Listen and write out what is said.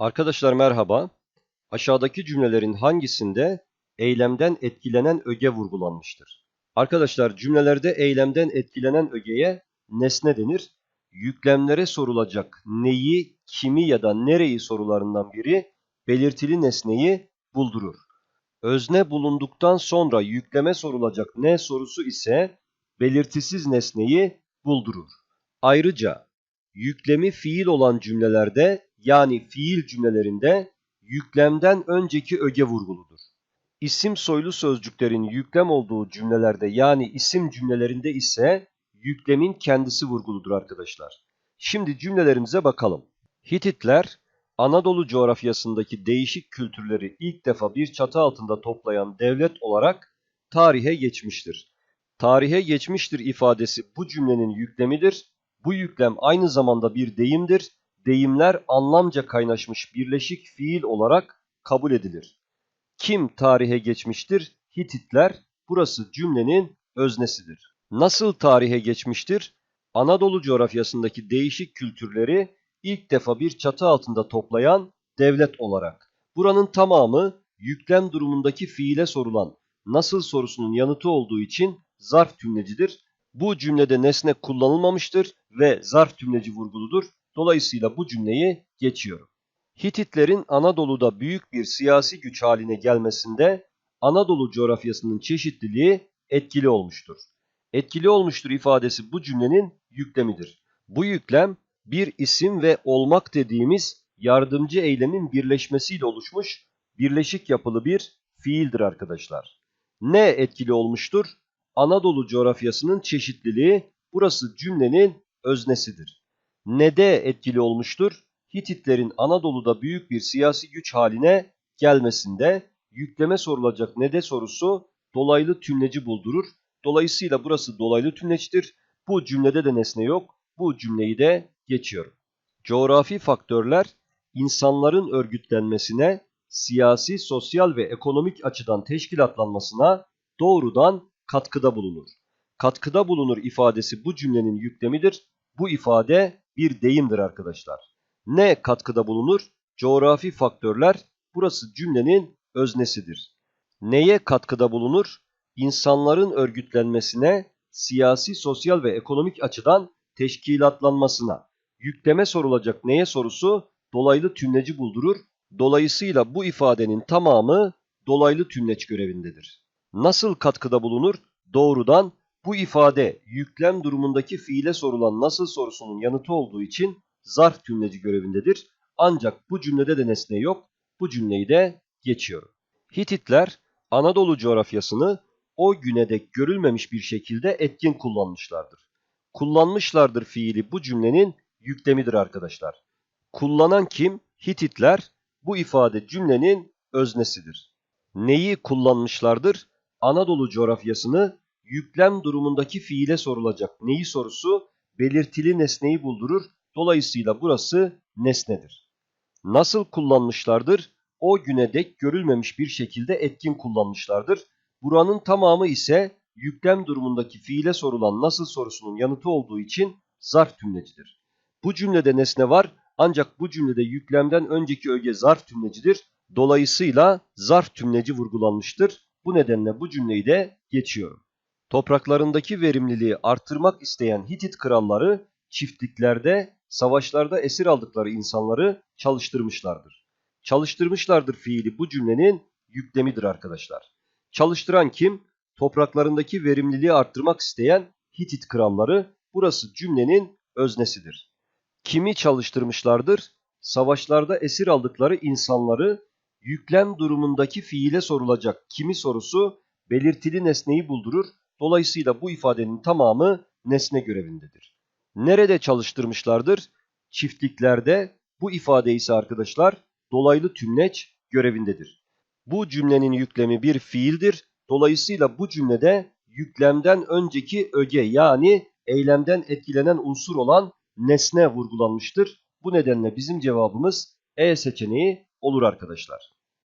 Arkadaşlar merhaba. Aşağıdaki cümlelerin hangisinde eylemden etkilenen öge vurgulanmıştır? Arkadaşlar cümlelerde eylemden etkilenen ögeye nesne denir. Yüklemlere sorulacak neyi, kimi ya da nereyi sorularından biri belirtili nesneyi buldurur. Özne bulunduktan sonra yükleme sorulacak ne sorusu ise belirtisiz nesneyi buldurur. Ayrıca yüklemi fiil olan cümlelerde yani fiil cümlelerinde yüklemden önceki öge vurguludur. İsim soylu sözcüklerin yüklem olduğu cümlelerde yani isim cümlelerinde ise yüklemin kendisi vurguludur arkadaşlar. Şimdi cümlelerimize bakalım. Hititler Anadolu coğrafyasındaki değişik kültürleri ilk defa bir çatı altında toplayan devlet olarak tarihe geçmiştir. Tarihe geçmiştir ifadesi bu cümlenin yüklemidir. Bu yüklem aynı zamanda bir deyimdir. Deyimler anlamca kaynaşmış birleşik fiil olarak kabul edilir. Kim tarihe geçmiştir? Hititler. Burası cümlenin öznesidir. Nasıl tarihe geçmiştir? Anadolu coğrafyasındaki değişik kültürleri ilk defa bir çatı altında toplayan devlet olarak. Buranın tamamı yüklem durumundaki fiile sorulan nasıl sorusunun yanıtı olduğu için zarf tümlecidir. Bu cümlede nesne kullanılmamıştır ve zarf tümleci vurguludur. Dolayısıyla bu cümleyi geçiyorum. Hititlerin Anadolu'da büyük bir siyasi güç haline gelmesinde Anadolu coğrafyasının çeşitliliği etkili olmuştur. Etkili olmuştur ifadesi bu cümlenin yüklemidir. Bu yüklem bir isim ve olmak dediğimiz yardımcı eylemin birleşmesiyle oluşmuş birleşik yapılı bir fiildir arkadaşlar. Ne etkili olmuştur? Anadolu coğrafyasının çeşitliliği burası cümlenin öznesidir. Ne de etkili olmuştur? Hititlerin Anadolu'da büyük bir siyasi güç haline gelmesinde yükleme sorulacak ne de sorusu dolaylı tümleci buldurur. Dolayısıyla burası dolaylı tümleçtir. Bu cümlede de nesne yok. Bu cümleyi de geçiyorum. Coğrafi faktörler insanların örgütlenmesine, siyasi, sosyal ve ekonomik açıdan teşkilatlanmasına doğrudan katkıda bulunur. Katkıda bulunur ifadesi bu cümlenin yüklemidir. Bu ifade bir deyimdir arkadaşlar. Ne katkıda bulunur? Coğrafi faktörler burası cümlenin öznesidir. Neye katkıda bulunur? İnsanların örgütlenmesine, siyasi, sosyal ve ekonomik açıdan teşkilatlanmasına. Yükleme sorulacak neye sorusu dolaylı tümleci buldurur. Dolayısıyla bu ifadenin tamamı dolaylı tümleç görevindedir. Nasıl katkıda bulunur? Doğrudan bu ifade yüklem durumundaki fiile sorulan nasıl sorusunun yanıtı olduğu için zarf tümleci görevindedir. Ancak bu cümlede de nesne yok. Bu cümleyi de geçiyorum. Hititler Anadolu coğrafyasını o güne dek görülmemiş bir şekilde etkin kullanmışlardır. Kullanmışlardır fiili bu cümlenin yüklemidir arkadaşlar. Kullanan kim? Hititler. Bu ifade cümlenin öznesidir. Neyi kullanmışlardır? Anadolu coğrafyasını yüklem durumundaki fiile sorulacak neyi sorusu belirtili nesneyi buldurur. Dolayısıyla burası nesnedir. Nasıl kullanmışlardır? O güne dek görülmemiş bir şekilde etkin kullanmışlardır. Buranın tamamı ise yüklem durumundaki fiile sorulan nasıl sorusunun yanıtı olduğu için zarf tümlecidir. Bu cümlede nesne var ancak bu cümlede yüklemden önceki öge zarf tümlecidir. Dolayısıyla zarf tümleci vurgulanmıştır. Bu nedenle bu cümleyi de geçiyorum. Topraklarındaki verimliliği artırmak isteyen Hitit kralları çiftliklerde, savaşlarda esir aldıkları insanları çalıştırmışlardır. Çalıştırmışlardır fiili bu cümlenin yüklemidir arkadaşlar. Çalıştıran kim? Topraklarındaki verimliliği arttırmak isteyen Hitit kralları. Burası cümlenin öznesidir. Kimi çalıştırmışlardır? Savaşlarda esir aldıkları insanları yüklem durumundaki fiile sorulacak kimi sorusu belirtili nesneyi buldurur. Dolayısıyla bu ifadenin tamamı nesne görevindedir. Nerede çalıştırmışlardır? Çiftliklerde bu ifade ise arkadaşlar dolaylı tümleç görevindedir. Bu cümlenin yüklemi bir fiildir. Dolayısıyla bu cümlede yüklemden önceki öge yani eylemden etkilenen unsur olan nesne vurgulanmıştır. Bu nedenle bizim cevabımız E seçeneği olur arkadaşlar.